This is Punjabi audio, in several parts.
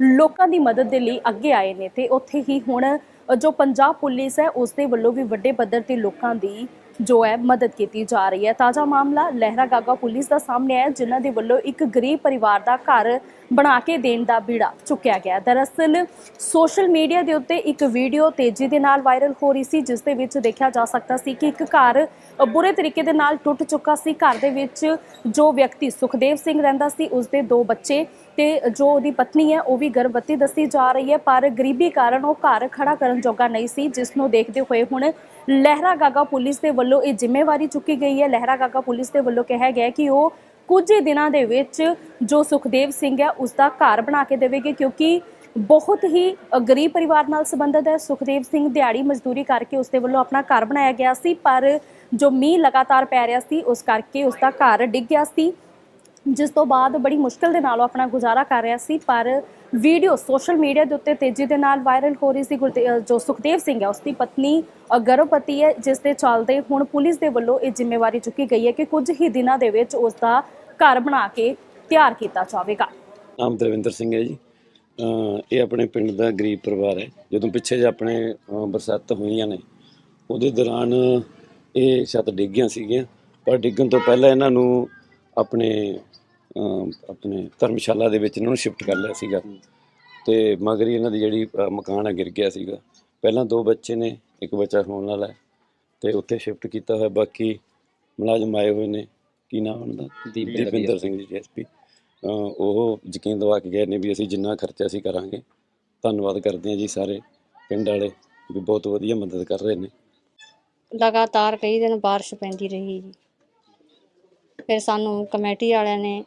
ਲੋਕਾਂ ਦੀ ਮਦਦ ਦੇ ਲਈ ਅੱਗੇ ਆਏ ਨੇ ਤੇ ਉੱਥੇ ਹੀ ਹੁਣ ਜੋ ਪੰਜਾਬ ਪੁਲਿਸ ਹੈ ਉਸ ਦੇ ਵੱਲੋਂ ਵੀ ਵੱਡੇ ਪੱਧਰ ਤੇ ਲੋਕਾਂ ਦੀ ਜੋ ਹੈ, ਮਦਦ ਕੀਤੀ ਜਾ ਰਹੀ ਹੈ। ਤਾਜ਼ਾ ਮਾਮਲਾ ਲਹਿਰਾ ਗਾਗਾ ਪੁਲਿਸ ਦਾ ਸਾਹਮਣੇ ਆਇਆ, ਜਿਨ੍ਹਾਂ ਦੇ ਵੱਲੋਂ ਇੱਕ ਗਰੀਬ ਪਰਿਵਾਰ ਦਾ ਘਰ ਬਣਾ ਕੇ ਦੇਣ ਦਾ ਬੀੜਾ ਚੁੱਕਿਆ ਗਿਆ ਦਰਅਸਲ, ਸੋਸ਼ਲ ਮੀਡੀਆ ਦੇ ਉੱਤੇ ਇੱਕ ਵੀਡੀਓ ਤੇਜ਼ੀ ਦੇ ਨਾਲ ਵਾਇਰਲ ਹੋ ਰਹੀ ਸੀ, ਜਿਸ ਦੇ ਵਿੱਚ ਦੇਖਿਆ ਜਾ ਸਕਦਾ ਸੀ ਕਿ ਇੱਕ ਘਰ ਬੁਰੇ ਤਰੀਕੇ ਦੇ ਨਾਲ ਟੁੱਟ ਚੁੱਕਾ ਸੀ। ਘਰ ਦੇ ਵਿੱਚ ਜੋ ਵਿਅਕਤੀ ਸੁਖਦੇਵ ਸਿੰਘ ਰਹਿੰਦਾ ਸੀ ਉਸ ਦੇ ਦੋ ਬੱਚੇ ਤੇ ਜੋ ਉਹਦੀ ਪਤਨੀ ਹੈ, ਉਹ ਵੀ ਗਰਭਵਤੀ ਦੱਸੀ ਜਾ ਰਹੀ ਹੈ, ਪਰ ਗਰੀਬੀ ਕਾਰਨ ਉਹ ਘਰ ਖੜਾ ਕਰਨ ਜੋਗਾ ਨਹੀਂ ਸੀ, ਜਿਸ ਨੂੰ ਦੇਖਦੇ ਹੋਏ ਹੁਣ ਲਹਿਰਾ ਗਾਗਾ ਪੁਲਿਸ ਦੇ ਵੱਲੋਂ ਇਹ ਜ਼ਿੰਮੇਵਾਰੀ ਚੁੱਕੀ ਗਈ ਹੈ। ਲਹਿਰਾ ਗਾਗਾ ਪੁਲਿਸ ਦੇ ਵੱਲੋਂ ਕਿਹਾ ਗਿਆ ਕਿ ਉਹ ਕੁਝ ਹੀ ਦਿਨਾਂ ਦੇ ਵਿੱਚ ਜੋ ਸੁਖਦੇਵ ਸਿੰਘ ਹੈ ਉਸ ਦਾ ਘਰ ਬਣਾ ਕੇ ਦੇਵੇਗੀ, ਕਿਉਂਕਿ ਬਹੁਤ ਹੀ ਗਰੀਬ ਪਰਿਵਾਰ ਨਾਲ ਸੰਬੰਧਿਤ ਹੈ। ਸੁਖਦੇਵ ਸਿੰਘ ਦਿਹਾੜੀ ਮਜ਼ਦੂਰੀ ਕਰਕੇ ਉਸ ਦੇ ਵੱਲੋਂ ਆਪਣਾ ਘਰ ਬਣਾਇਆ ਗਿਆ ਸੀ, ਪਰ ਜੋ ਮੀਂਹ ਲਗਾਤਾਰ ਪੈ ਰਿਹਾ ਸੀ, ਉਸ ਕਰਕੇ ਉਸ ਦਾ ਘਰ ਡਿੱਗ ਗਿਆ ਸੀ। ਜਿਸ ਤੋਂ ਬਾਅਦ ਬੜੀ ਮੁਸ਼ਕਲ ਦੇ ਨਾਲ ਉਹ ਆਪਣਾ ਗੁਜ਼ਾਰਾ ਕਰ ਰਿਹਾ ਸੀ ਪਰ ਵੀਡੀਓ ਸੋਸ਼ਲ ਮੀਡੀਆ ਦੇ ਉੱਤੇ ਤੇਜ਼ੀ ਦੇ ਨਾਲ ਵਾਇਰਲ ਹੋ ਰਹੀ ਸੀ ਗੁਰਦੇ- ਜੋ ਸੁਖਦੇਵ ਸਿੰਘ ਹੈ ਉਸ ਦੀ ਪਤਨੀ ਅ, ਗਰਭਵਤੀ ਹੈ ਜਿਸ ਦੇ ਚੱਲਦੇ ਹੁਣ ਪੁਲਿਸ ਦੇ ਵੱਲੋਂ ਇਹ ਜ਼ਿੰਮੇਵਾਰੀ ਚੁੱਕੀ ਗਈ ਹੈ ਕਿ ਕੁਝ ਹੀ ਦਿਨਾਂ ਦੇ ਵਿੱਚ ਉਸ ਦਾ ਘਰ ਬਣਾ ਕੇ ਤਿਆਰ ਕੀਤਾ ਜਾਵੇਗਾ। ਨਾਮ ਦਰਵਿੰਦਰ ਸਿੰਘ ਹੈ ਜੀ। ਇਹ ਆਪਣੇ ਪਿੰਡ ਦਾ ਗਰੀਬ ਪਰਿਵਾਰ ਹੈ। ਜਦੋਂ ਪਿੱਛੇ ਜੇ ਆਪਣੇ ਬਰਸਾਤ ਹੋਈਆਂ ਨੇ ਉਹਦੇ ਦੌਰਾਨ ਇਹ ਛੱਤ ਡਿੱਗੀਆਂ ਸੀਗੀਆਂ ਪਰ ਡਿੱਗਣ ਤੋਂ ਪਹਿਲਾਂ ਇਹਨਾਂ ਨੂੰ ਆਪਣੇ ਆਪਣੇ ਧਰਮਸ਼ਾਲਾ ਦੇ ਵਿੱਚ ਇਹਨਾਂ ਨੂੰ ਸ਼ਿਫਟ ਕਰ ਲਿਆ ਸੀਗਾ। ਤੇ ਮਗਰ ਹੀ ਇਹਨਾਂ ਦੀ ਜਿਹੜੀ ਮਕਾਨ ਆ ਗਿਰ ਗਿਆ ਸੀਗਾ। ਪਹਿਲਾਂ ਦੋ ਬੱਚੇ ਨੇ ਇੱਕ ਬੱਚਾ ਹੋਣ ਵਾਲਾ ਹੈ। ਤੇ ਉੱਥੇ ਸ਼ਿਫਟ ਕੀਤਾ ਹੋਇਆ ਬਾਕੀ ਮੁਲਾਜ਼ਮ ਆਏ ਹੋਏ ਨੇ। ਕੀ ਨਾਮ ਉਹਨਾਂ ਦਾ? ਦੀਪਿੰਦਰ ਸਿੰਘ ਜੀ ਐਸਪੀ ਉਹ ਯਕੀਨ ਦਿਵਾ ਕੇ ਗਏ ਨੇ ਵੀ ਅਸੀਂ ਜਿੰਨਾ ਖਰਚਾ ਅਸੀਂ ਕਰਾਂਗੇ। ਧੰਨਵਾਦ ਕਰਦੇ ਹਾਂ ਜੀ ਸਾਰੇ ਪਿੰਡ ਵਾਲੇ ਵੀ ਬਹੁਤ ਵਧੀਆ ਮਦਦ ਕਰ ਰਹੇ ਨੇ। ਲਗਾਤਾਰ ਕਈ ਦਿਨ ਬਾਰਿਸ਼ ਪੈਂਦੀ ਰਹੀ ਜੀ। ਫਿਰ ਸਾਨੂੰ ਕਮੇਟੀ ਵਾਲਿਆਂ ਨੇ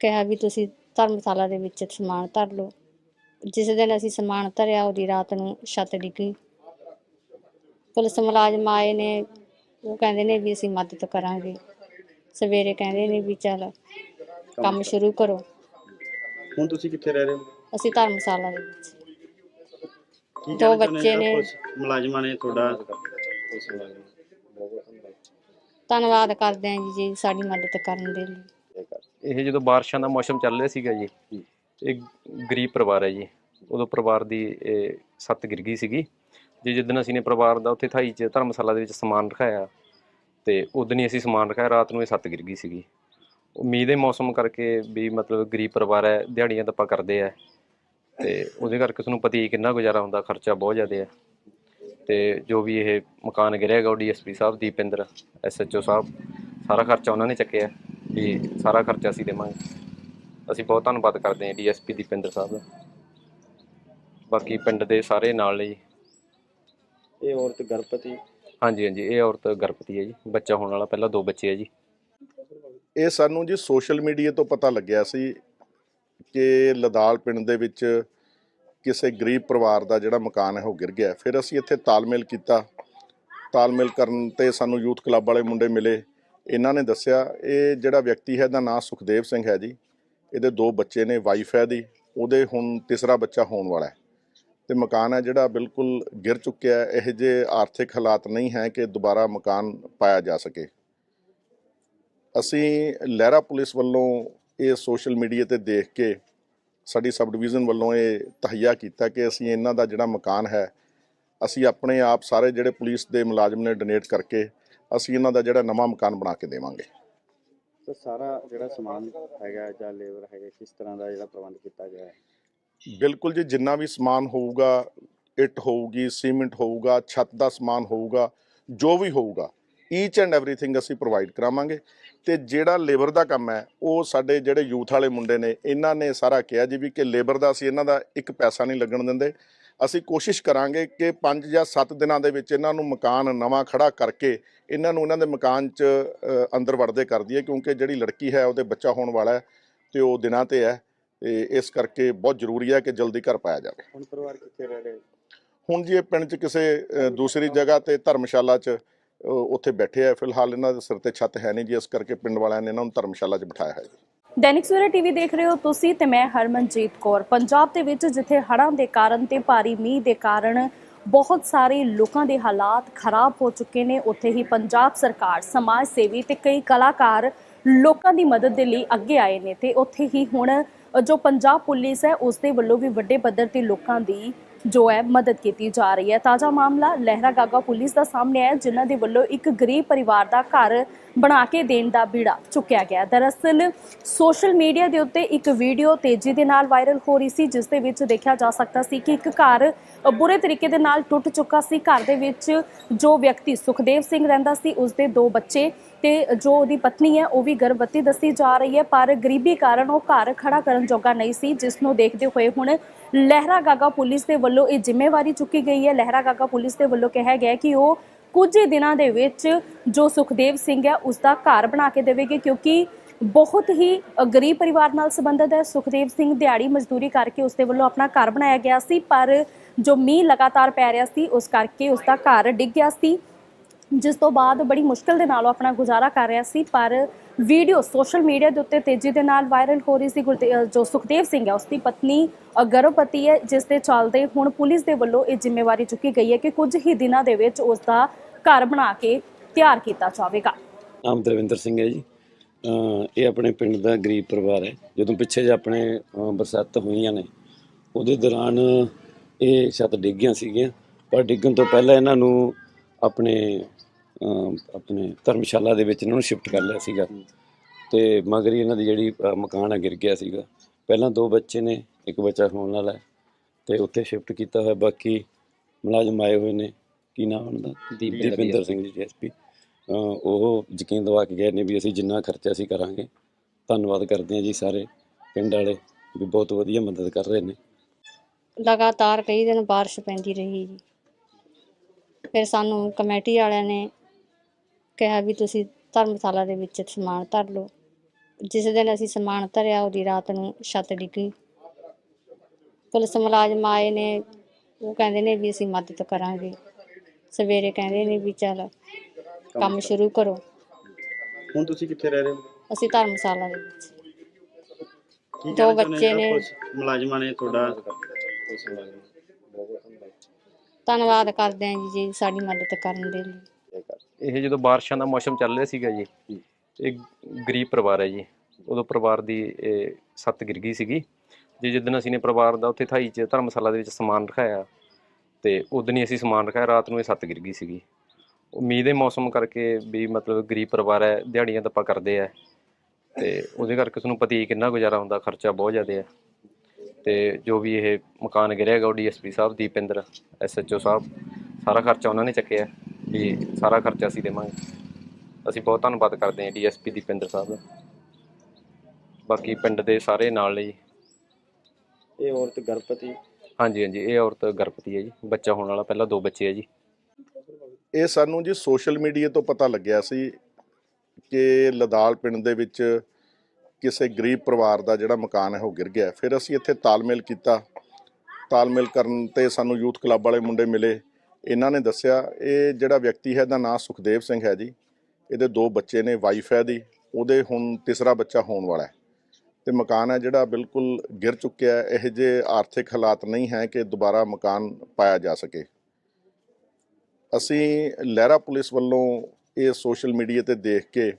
ਕਿਹਾ ਵੀ ਤੁਸੀਂ ਧਰਮਸ਼ਾਲਾ ਦੇ ਵਿੱਚ ਸਮਾਨ ਧਰ ਲਓ। ਜਿਸ ਦਿਨ ਅਸੀਂ ਸਮਾਨ ਧਰਿਆ ਉਹਦੀ ਰਾਤ ਨੂੰ ਛੱਤ ਡਿੱਗੀ। ਪੁਲਿਸ ਮੁਲਾਜ਼ਮ ਆਏ ਨੇ ਉਹ ਕਹਿੰਦੇ ਨੇ ਵੀ ਅਸੀਂ ਮਦਦ ਕਰਾਂਗੇ। ਸਵੇਰੇ ਕਹਿੰਦੇ ਨੇ ਵੀ ਚੱਲ ਕੰਮ ਸ਼ੁਰੂ ਕਰੋ। ਹੁਣ ਤੁਸੀਂ ਕਿੱਥੇ ਰਹਿ ਰਹੇ ਹੋ? ਅਸੀਂ ਧਰਮਸ਼ਾਲਾ ਦੇ ਵਿੱਚ। ਕੀ ਦੋ ਕਹਿਣਾ ਚਾਹੁੰਦੇ ਬੱਚੇ ਹੋ? ਨੇ। ਮੁਲਾਜ਼ਮਾਂ ਨੇ ਤੁਹਾਡਾ? ਧੰਨਵਾਦ ਕਰਦੇ ਹਾਂ ਜੀ ਜੀ ਸਾਡੀ ਮਦਦ ਕਰਨ ਦੇ ਲਈ। ਇਹ ਜਦੋਂ ਬਾਰਿਸ਼ਾਂ ਦਾ ਮੌਸਮ ਚੱਲ ਰਿਹਾ ਸੀਗਾ ਜੀ ਇਹ ਗਰੀਬ ਪਰਿਵਾਰ ਹੈ ਜੀ। ਉਦੋਂ ਪਰਿਵਾਰ ਦੀ ਇਹ ਸੱਤ ਗਿਰ ਗਈ ਸੀਗੀ। ਜੀ ਜਿੱਦਣ ਅਸੀਂ ਨੇ ਪਰਿਵਾਰ ਦਾ ਉੱਥੇ ਥਾਈ 'ਚ ਧਰਮਸ਼ਾਲਾ ਦੇ ਵਿੱਚ ਸਮਾਨ ਰਖਾਇਆ ਤੇ ਉਦੋਂ ਹੀ ਅਸੀਂ ਸਮਾਨ ਰਖਾਇਆ ਰਾਤ ਨੂੰ ਇਹ ਸੱਤ ਗਿਰ ਗਈ ਸੀਗੀ। ਉਹ ਮੀਂਹ ਦੇ ਮੌਸਮ ਕਰਕੇ ਵੀ ਮਤਲਬ ਗਰੀਬ ਪਰਿਵਾਰ ਹੈ ਦਿਹਾੜੀਆਂ ਦੱਪਾ ਕਰਦੇ ਆ। ਤੇ ਉਹਦੇ ਕਰਕੇ ਤੁਹਾਨੂੰ ਪਤਾ ਹੀ ਕਿੰਨਾ ਗੁਜ਼ਾਰਾ ਹੁੰਦਾ ਖਰਚਾ ਬਹੁਤ ਜ਼ਿਆਦਾ ਹੈ। ਤੇ ਜੋ ਵੀ ਇਹ ਮਕਾਨ ਗਿਰਿਆਗਾ ਉਹ ਡੀਐਸਪੀ ਸਾਹਿਬ ਦੀਪਿੰਦਰ ਐਸਐਚਓ ਸਾਹਿਬ ਸਾਰਾ ਖਰਚਾ ਉਹਨਾਂ ਨੇ ਚੱਕਿਆ। ਵੀ ਸਾਰਾ ਖਰਚਾ ਅਸੀਂ ਦੇਵਾਂਗੇ। ਅਸੀਂ ਬਹੁਤ ਧੰਨਵਾਦ ਕਰਦੇ ਹਾਂ ਡੀਐਸਪੀ ਦੀਪਿੰਦਰ ਸਾਹਿਬ ਦਾ। ਬਾਕੀ ਪਿੰਡ ਦੇ ਸਾਰੇ ਨਾਲ ਜੀ ਇਹ ਔਰਤ ਗਰਭਵਤੀ। ਹਾਂਜੀ ਹਾਂਜੀ ਇਹ ਔਰਤ ਗਰਭਵਤੀ ਹੈ ਜੀ। ਬੱਚਾ ਹੋਣ ਵਾਲਾ ਪਹਿਲਾਂ ਦੋ ਬੱਚੇ ਹੈ ਜੀ। ਇਹ ਸਾਨੂੰ ਜੀ ਸੋਸ਼ਲ ਮੀਡੀਆ ਤੋਂ ਪਤਾ ਲੱਗਿਆ ਸੀ ਕਿ ਲਦਾਲ ਪਿੰਡ ਦੇ ਵਿੱਚ ਕਿਸੇ ਗਰੀਬ ਪਰਿਵਾਰ ਦਾ ਜਿਹੜਾ ਮਕਾਨ ਹੈ ਉਹ ਗਿਰ ਗਿਆ। ਫਿਰ ਅਸੀਂ ਇੱਥੇ ਤਾਲਮੇਲ ਕੀਤਾ। ਤਾਲਮੇਲ ਕਰਨ ਤੇ ਸਾਨੂੰ ਯੂਥ ਕਲੱਬ ਵਾਲੇ ਮੁੰਡੇ ਮਿਲੇ। ਇਹਨਾਂ ਨੇ ਦੱਸਿਆ, ਇਹ ਜਿਹੜਾ ਵਿਅਕਤੀ ਹੈ ਇਹਦਾ ਨਾਮ ਸੁਖਦੇਵ ਸਿੰਘ ਹੈ ਜੀ। ਇਹਦੇ ਦੋ ਬੱਚੇ ਨੇ ਵਾਈਫ ਹੈ ਦੀ ਉਹਦੇ ਹੁਣ ਤੀਸਰਾ ਬੱਚਾ ਹੋਣ ਵਾਲਾ ਹੈ। ਤੇ ਮਕਾਨ ਹੈ ਜਿਹੜਾ ਬਿਲਕੁਲ ਗਿਰ ਚੁੱਕਿਆ ਹੈ। ਇਹ ਜੇ ਆਰਥਿਕ ਹਾਲਾਤ ਨਹੀਂ ਹੈ ਕਿ ਦੁਬਾਰਾ ਮਕਾਨ ਪਾਇਆ ਜਾ ਸਕੇ। ਅਸੀਂ ਲਹਿਰਾ ਪੁਲਿਸ ਵੱਲੋਂ ਇਹ ਸੋਸ਼ਲ ਮੀਡੀਆ ਤੇ ਦੇਖ ਕੇ ਸਾਡੀ ਸਬ ਡਿਵੀਜ਼ਨ ਵੱਲੋਂ ਇਹ ਤਹਈਆ ਕੀਤਾ ਕਿ ਅਸੀਂ ਇਹਨਾਂ ਦਾ ਜਿਹੜਾ ਮਕਾਨ ਹੈ, ਅਸੀਂ ਆਪਣੇ ਆਪ ਸਾਰੇ ਜਿਹੜੇ ਪੁਲਿਸ ਦੇ ਮੁਲਾਜ਼ਮ ਨੇ ਡੋਨੇਟ ਕਰਕੇ ਅਸੀਂ ਇਹਨਾਂ ਦਾ ਜਿਹੜਾ ਨਵਾਂ ਮਕਾਨ ਬਣਾ ਕੇ ਦੇਵਾਂਗੇ। ਤਾਂ ਸਾਰਾ ਜਿਹੜਾ ਸਮਾਨ ਹੈਗਾ ਜਾਂ ਲੇਬਰ ਹੈਗਾ ਕਿਸ ਤਰ੍ਹਾਂ ਦਾ ਜਿਹੜਾ ਪ੍ਰਬੰਧ ਕੀਤਾ ਗਿਆ ਹੈ? ਬਿਲਕੁਲ ਜੀ ਜਿੰਨਾ ਵੀ ਸਮਾਨ ਹੋਊਗਾ ਇੱਟ ਹੋਊਗੀ ਸੀਮੈਂਟ ਹੋਊਗਾ ਛੱਤ ਦਾ ਸਮਾਨ ਹੋਊਗਾ ਜੋ ਵੀ ਹੋਊਗਾ ਈਚ ਐਂਡ ਐਵਰੀਥਿੰਗ ਅਸੀਂ ਪ੍ਰੋਵਾਈਡ ਕਰਾਵਾਂਗੇ। ਤੇ ਜਿਹੜਾ ਲੇਬਰ ਦਾ ਕੰਮ ਹੈ ਉਹ ਸਾਡੇ ਜਿਹੜੇ ਯੂਥ ਵਾਲੇ ਮੁੰਡੇ ਨੇ ਇਹਨਾਂ ਨੇ ਸਾਰਾ ਕਿਹਾ ਜੀ ਵੀ ਕਿ ਲੇਬਰ ਦਾ ਅਸੀਂ ਇਹਨਾਂ ਦਾ ਇੱਕ ਪੈਸਾ ਨਹੀਂ ਲੱਗਣ ਦਿੰਦੇ। ਅਸੀਂ ਕੋਸ਼ਿਸ਼ ਕਰਾਂਗੇ ਕਿ 5 ਜਾਂ 7 ਦਿਨਾਂ ਦੇ ਵਿੱਚ ਇਹਨਾਂ ਨੂੰ ਮਕਾਨ ਨਵਾਂ ਖੜਾ ਕਰਕੇ ਇਹਨਾਂ ਨੂੰ ਇਹਨਾਂ ਦੇ ਮਕਾਨ 'ਚ ਅੰਦਰ ਵੜਦੇ ਕਰ ਦਈਏ ਕਿਉਂਕਿ ਜਿਹੜੀ ਲੜਕੀ ਹੈ ਉਹਦੇ ਬੱਚਾ ਹੋਣ ਵਾਲਾ ਹੈ ਤੇ ਉਹ ਦਿਨਾਂ ਤੇ ਹੈ ਤੇ ਇਸ ਕਰਕੇ ਬਹੁਤ ਜ਼ਰੂਰੀ ਹੈ ਕਿ ਜਲਦੀ ਘਰ ਪਾਇਆ ਜਾਵੇ। ਹੁਣ ਪਰਿਵਾਰ ਕਿੱਥੇ ਰਹਿ ਰਹੇ? ਹੁਣ ਜੀ ਇਹ ਪਿੰਡ 'ਚ ਕਿਸੇ ਦੂਸਰੀ ਜਗ੍ਹਾ ਤੇ ਧਰਮਸ਼ਾਲਾ 'ਚ ਉੱਥੇ ਬੈਠੇ ਆ। ਫਿਲਹਾਲ ਇਹਨਾਂ ਦੇ ਸਿਰ ਤੇ ਛੱਤ ਹੈ ਨਹੀਂ ਜੀ ਇਸ ਕਰਕੇ ਪਿੰਡ ਵਾਲਿਆਂ ਨੇ ਇਹਨਾਂ ਨੂੰ ਧਰਮਸ਼ਾਲਾ 'ਚ ਬਿਠਾਇਆ ਹੈ। ਜੀ ਦੈਨਿਕ ਸਵੇਰਾ ਟੀਵੀ ਦੇਖ ਰਹੇ ਹੋ ਤੁਸੀਂ ਤੇ ਮੈਂ ਹਰਮਨਜੀਤ ਕੌਰ। ਪੰਜਾਬ ਦੇ ਵਿੱਚ ਜਿੱਥੇ ਹੜ੍ਹਾਂ ਦੇ ਕਾਰਨ ਤੇ ਭਾਰੀ ਮੀਂਹ ਦੇ ਕਾਰਨ ਬਹੁਤ ਸਾਰੇ ਲੋਕਾਂ ਦੇ ਹਾਲਾਤ ਖਰਾਬ ਹੋ ਚੁੱਕੇ ਨੇ, ਉੱਥੇ ਹੀ ਪੰਜਾਬ ਸਰਕਾਰ, ਸਮਾਜ ਸੇਵੀ ਤੇ ਕਈ ਕਲਾਕਾਰ ਲੋਕਾਂ ਦੀ ਮਦਦ ਦੇ ਲਈ ਅੱਗੇ ਆਏ ਨੇ ਤੇ ਉੱਥੇ ਹੀ ਹੁਣ ਜੋ ਪੰਜਾਬ ਪੁਲਿਸ ਹੈ, ਉਸ ਦੇ ਵੱਲੋਂ ਵੀ ਵੱਡੇ ਪੱਧਰ ਤੇ ਲੋਕਾਂ ਦੀ ਜੋ ਹੈ, ਮਦਦ ਕੀਤੀ ਜਾ ਰਹੀ ਹੈ। ਤਾਜ਼ਾ ਮਾਮਲਾ ਲਹਿਰਾ ਗਾਗਾ ਪੁਲਿਸ ਦਾ ਸਾਹਮਣੇ ਆਇਆ, ਜਿਨ੍ਹਾਂ ਦੇ ਵੱਲੋਂ ਇੱਕ ਗਰੀਬ ਪਰਿਵਾਰ ਦਾ ਘਰ ਬਣਾ ਕੇ ਦੇਣ ਦਾ ਬੀੜਾ ਚੁੱਕਿਆ ਗਿਆ। ਦਰਅਸਲ, ਸੋਸ਼ਲ ਮੀਡੀਆ ਦੇ ਉੱਤੇ ਇੱਕ ਵੀਡੀਓ ਤੇਜ਼ੀ ਦੇ ਨਾਲ ਵਾਇਰਲ ਹੋ ਰਹੀ ਸੀ, ਜਿਸ ਦੇ ਵਿੱਚ ਦੇਖਿਆ ਜਾ ਸਕਦਾ ਸੀ ਕਿ ਇੱਕ ਘਰ ਬੁਰੇ ਤਰੀਕੇ ਦੇ ਨਾਲ ਟੁੱਟ ਚੁੱਕਾ ਸੀ। ਘਰ ਦੇ ਵਿੱਚ ਜੋ ਵਿਅਕਤੀ ਸੁਖਦੇਵ ਸਿੰਘ ਰਹਿੰਦਾ ਸੀ ਉਸ ਦੇ ਦੋ ਬੱਚੇ ਤੇ ਜੋ ਉਹਦੀ ਪਤਨੀ ਹੈ, ਉਹ ਵੀ ਗਰਭਵਤੀ ਦੱਸੀ ਜਾ ਰਹੀ ਹੈ, ਪਰ ਗਰੀਬੀ ਕਾਰਨ ਉਹ ਘਰ ਖੜਾ ਕਰਨ ਜੋਗਾ ਨਹੀਂ ਸੀ, ਜਿਸ ਨੂੰ ਦੇਖਦੇ ਹੋਏ ਹੁਣ ਲਹਿਰਾ ਗਾਗਾ ਪੁਲਿਸ ਦੇ ਵੱਲੋਂ ਇਹ ਜ਼ਿੰਮੇਵਾਰੀ ਚੁੱਕੀ ਗਈ ਹੈ। ਲਹਿਰਾ ਗਾਗਾ ਪੁਲਿਸ ਦੇ ਵੱਲੋਂ ਕਿਹਾ ਗਿਆ ਕਿ ਉਹ ਕੁਝ ਦਿਨਾਂ ਦੇ ਵਿੱਚ ਜੋ ਸੁਖਦੇਵ ਸਿੰਘ ਹੈ, ਉਸ ਦਾ ਘਰ ਬਣਾ ਕੇ ਦੇਵੇਗੀ, ਕਿਉਂਕਿ ਬਹੁਤ ਹੀ ਗਰੀਬ ਪਰਿਵਾਰ ਨਾਲ ਸੰਬੰਧਿਤ ਹੈ। ਸੁਖਦੇਵ ਸਿੰਘ ਦਿਹਾੜੀ ਮਜ਼ਦੂਰੀ ਕਰਕੇ ਉਸ ਦੇ ਵੱਲੋਂ ਆਪਣਾ ਘਰ ਬਣਾਇਆ ਗਿਆ ਸੀ, ਪਰ ਜੋ ਮੀਂਹ ਲਗਾਤਾਰ ਪੈ ਰਿਹਾ ਸੀ, ਉਸ ਕਰਕੇ ਉਸ ਦਾ ਘਰ ਡਿੱਗ ਗਿਆ ਸੀ। ਜਿਸ ਤੋਂ ਬਾਅਦ ਬੜੀ ਮੁਸ਼ਕਲ ਦੇ ਨਾਲ ਉਹ ਆਪਣਾ ਗੁਜ਼ਾਰਾ ਕਰ ਰਿਹਾ ਸੀ, ਪਰ ਵੀਡੀਓ ਸੋਸ਼ਲ ਮੀਡੀਆ ਦੇ ਉੱਤੇ ਤੇਜ਼ੀ ਦੇ ਨਾਲ ਵਾਇਰਲ ਹੋ ਰਹੀ ਸੀ। ਗੁਰਦੇ- ਜੋ ਸੁਖਦੇਵ ਸਿੰਘ ਹੈ ਉਸ ਦੀ ਪਤਨੀ ਗਰਭਵਤੀ ਹੈ, ਜਿਸ ਦੇ ਚੱਲਦੇ ਹੁਣ ਪੁਲਿਸ ਦੇ ਵੱਲੋਂ ਇਹ ਜ਼ਿੰਮੇਵਾਰੀ ਚੁੱਕੀ ਗਈ ਹੈ ਕਿ ਕੁਝ ਹੀ ਦਿਨਾਂ ਦੇ ਵਿੱਚ ਉਸ ਦਾ ਘਰ ਬਣਾ ਕੇ ਤਿਆਰ ਕੀਤਾ ਜਾਵੇਗਾ। ਨਾਮ ਦਰਵਿੰਦਰ ਸਿੰਘ ਹੈ ਜੀ। ਇਹ ਆਪਣੇ ਪਿੰਡ ਦਾ ਗਰੀਬ ਪਰਿਵਾਰ ਹੈ। ਜਦੋਂ ਪਿੱਛੇ ਜੇ ਆਪਣੇ ਬਰਸਾਤ ਹੋਈਆਂ ਨੇ, ਉਹਦੇ ਦੌਰਾਨ ਇਹ ਛੱਤ ਡਿੱਗੀਆਂ ਸੀਗੀਆਂ, ਪਰ ਡਿੱਗਣ ਤੋਂ ਪਹਿਲਾਂ ਇਹਨਾਂ ਨੂੰ ਆਪਣੇ ਆਪਣੇ ਧਰਮਸ਼ਾਲਾ ਦੇ ਵਿੱਚ ਇਹਨਾਂ ਨੂੰ ਸ਼ਿਫਟ ਕਰ ਲਿਆ ਸੀਗਾ। ਤੇ ਮਗਰ ਹੀ ਇਹਨਾਂ ਦੀ ਜਿਹੜੀ ਮਕਾਨ ਆ ਗਿਰ ਗਿਆ ਸੀਗਾ। ਪਹਿਲਾਂ ਦੋ ਬੱਚੇ ਨੇ ਇੱਕ ਬੱਚਾ ਹੋਣ ਵਾਲਾ ਹੈ। ਤੇ ਉੱਥੇ ਸ਼ਿਫਟ ਕੀਤਾ ਹੋਇਆ। ਬਾਕੀ ਮੁਲਾਜ਼ਮ ਆਏ ਹੋਏ ਨੇ। ਕੀ ਨਾਮ ਉਹਨਾਂ ਦਾ ਦੀਪਿੰਦਰ ਸਿੰਘ ਜੀ ਐਸਪੀ ਉਹ ਯਕੀਨ ਦਿਵਾ ਕੇ ਗਏ ਨੇ ਵੀ ਅਸੀਂ ਜਿੰਨਾ ਖਰਚਾ ਅਸੀਂ ਕਰਾਂਗੇ। ਧੰਨਵਾਦ ਕਰਦੇ ਹਾਂ ਜੀ ਸਾਰੇ ਪਿੰਡ ਵਾਲੇ ਵੀ ਬਹੁਤ ਵਧੀਆ ਮਦਦ ਕਰ ਰਹੇ ਨੇ। ਲਗਾਤਾਰ ਕਈ ਦਿਨ ਬਾਰਿਸ਼ ਪੈਂਦੀ ਰਹੀ ਜੀ। ਫਿਰ ਸਾਨੂੰ ਕਮੇਟੀ ਵਾਲਿਆਂ ਨੇ ਕਿਹਾ ਵੀ ਤੁਸੀਂ ਧਰਮਸ਼ਾਲਾ ਦੇ ਵਿੱਚ ਸਮਾਨ ਧਰ ਲਓ। ਜਿਸ ਦਿਨ ਅਸੀਂ ਸਮਾਨ ਧਰਿਆ ਉਹਦੀ ਰਾਤ ਨੂੰ ਛੱਤ ਡਿੱਗੀ। ਪੁਲਿਸ ਮੁਲਾਜ਼ਮ ਆਏ ਨੇ ਉਹ ਕਹਿੰਦੇ ਨੇ ਵੀ ਅਸੀਂ ਮਦਦ ਕਰਾਂਗੇ। ਸਵੇਰੇ ਕਹਿੰਦੇ ਨੇ ਵੀ ਚੱਲ ਕੰਮ ਸ਼ੁਰੂ ਕਰੋ। ਹੁਣ ਤੁਸੀਂ ਕਿੱਥੇ ਰਹਿ ਰਹੇ ਹੋ? ਅਸੀਂ ਧਰਮਸ਼ਾਲਾ ਦੇ ਵਿੱਚ। ਕੀ ਦੋ ਕਹਿਣਾ ਚਾਹੁੰਦੇ ਬੱਚੇ ਹੋ? ਨੇ। ਪੁਲਿਸ ਮੁਲਾਜ਼ਮਾਂ ਨੇ ਤੁਹਾਡਾ ਧੰਨਵਾਦ ਕਰਦੇ ਹਾਂ ਜੀ ਜੀ ਸਾਡੀ ਮਦਦ ਕਰਨ ਦੇ ਲਈ। ਇਹ ਜਦੋਂ ਬਾਰਿਸ਼ਾਂ ਦਾ ਮੌਸਮ ਚੱਲ ਰਿਹਾ ਸੀਗਾ ਜੀ ਇਹ ਗਰੀਬ ਪਰਿਵਾਰ ਹੈ ਜੀ। ਉਦੋਂ ਪਰਿਵਾਰ ਦੀ ਇਹ ਸੱਤ ਗਿਰ ਗਈ ਸੀਗੀ। ਜੀ ਜਿੱਦਣ ਅਸੀਂ ਨੇ ਪਰਿਵਾਰ ਦਾ ਉੱਥੇ ਥਾਈ 'ਚ ਧਰਮਸ਼ਾਲਾ ਦੇ ਵਿੱਚ ਸਮਾਨ ਰਖਾਇਆ ਤੇ ਉਦੋਂ ਹੀ ਅਸੀਂ ਸਮਾਨ ਰਖਾਇਆ ਰਾਤ ਨੂੰ ਇਹ ਸੱਤ ਗਿਰ ਗਈ ਸੀਗੀ। ਉਮੀਦ ਦੇ ਮੌਸਮ ਕਰਕੇ ਵੀ ਮਤਲਬ ਗਰੀਬ ਪਰਿਵਾਰ ਹੈ ਦਿਹਾੜੀਆਂ ਦੱਪਾ ਕਰਦੇ ਆ। ਤੇ ਉਹਦੇ ਕਰਕੇ ਤੁਹਾਨੂੰ ਪਤਾ ਹੈ ਕਿੰਨਾ ਗੁਜ਼ਾਰਾ ਹੁੰਦਾ ਖਰਚਾ ਬਹੁਤ ਜ਼ਿਆਦਾ ਹੈ। ਤੇ ਜੋ ਵੀ ਇਹ ਮਕਾਨ ਗਿਰਿਆਗਾ ਉਹ ਡੀਐਸਪੀ ਸਾਹਿਬ ਦੀਪਿੰਦਰ ਐਸਐਚਓ ਸਾਹਿਬ ਸਾਰਾ ਖਰਚਾ ਉਹਨਾਂ ਨੇ ਚੱਕਿਆ। ਵੀ ਸਾਰਾ ਖਰਚਾ ਅਸੀਂ ਦੇਵਾਂਗੇ। ਅਸੀਂ ਬਹੁਤ ਧੰਨਵਾਦ ਕਰਦੇ ਹਾਂ ਡੀਐਸਪੀ ਦੀਪਿੰਦਰ ਸਾਹਿਬ ਦਾ। ਬਾਕੀ ਪਿੰਡ ਦੇ ਸਾਰੇ ਨਾਲ ਜੀ ਇਹ ਔਰਤ ਗਰਭਵਤੀ। ਹਾਂਜੀ ਹਾਂਜੀ ਇਹ ਔਰਤ ਗਰਭਵਤੀ ਹੈ ਜੀ। ਬੱਚਾ ਹੋਣ ਵਾਲਾ ਪਹਿਲਾਂ ਦੋ ਬੱਚੇ ਹੈ ਜੀ। ਇਹ ਸਾਨੂੰ ਜੀ ਸੋਸ਼ਲ ਮੀਡੀਆ ਤੋਂ ਪਤਾ ਲੱਗਿਆ ਸੀ ਕਿ ਲਦਾਲ ਪਿੰਡ ਦੇ ਵਿੱਚ ਕਿਸੇ ਗਰੀਬ ਪਰਿਵਾਰ ਦਾ ਜਿਹੜਾ ਮਕਾਨ ਹੈ ਉਹ ਗਿਰ ਗਿਆ। ਫਿਰ ਅਸੀਂ ਇੱਥੇ ਤਾਲਮੇਲ ਕੀਤਾ। ਤਾਲਮੇਲ ਕਰਨ ਤੇ ਸਾਨੂੰ ਯੂਥ ਕਲੱਬ ਵਾਲੇ ਮੁੰਡੇ ਮਿਲੇ। ਇਹਨਾਂ ਨੇ ਦੱਸਿਆ, ਇਹ ਜਿਹੜਾ ਵਿਅਕਤੀ ਹੈ ਇਹਦਾ ਨਾਮ ਸੁਖਦੇਵ ਸਿੰਘ ਹੈ ਜੀ। ਇਹਦੇ ਦੋ ਬੱਚੇ ਨੇ ਵਾਈਫ ਹੈ ਦੀ ਉਹਦੇ ਹੁਣ ਤੀਸਰਾ ਬੱਚਾ ਹੋਣ ਵਾਲਾ ਹੈ। ਤੇ ਮਕਾਨ ਹੈ ਜਿਹੜਾ ਬਿਲਕੁਲ ਗਿਰ ਚੁੱਕਿਆ ਹੈ। ਇਹ ਜੇ ਆਰਥਿਕ ਹਾਲਾਤ ਨਹੀਂ ਹੈ ਕਿ ਦੁਬਾਰਾ ਮਕਾਨ ਪਾਇਆ ਜਾ ਸਕੇ। ਅਸੀਂ ਲਹਿਰਾ ਪੁਲਿਸ ਵੱਲੋਂ ਇਹ ਸੋਸ਼ਲ ਮੀਡੀਆ ਤੇ ਦੇਖ ਕੇ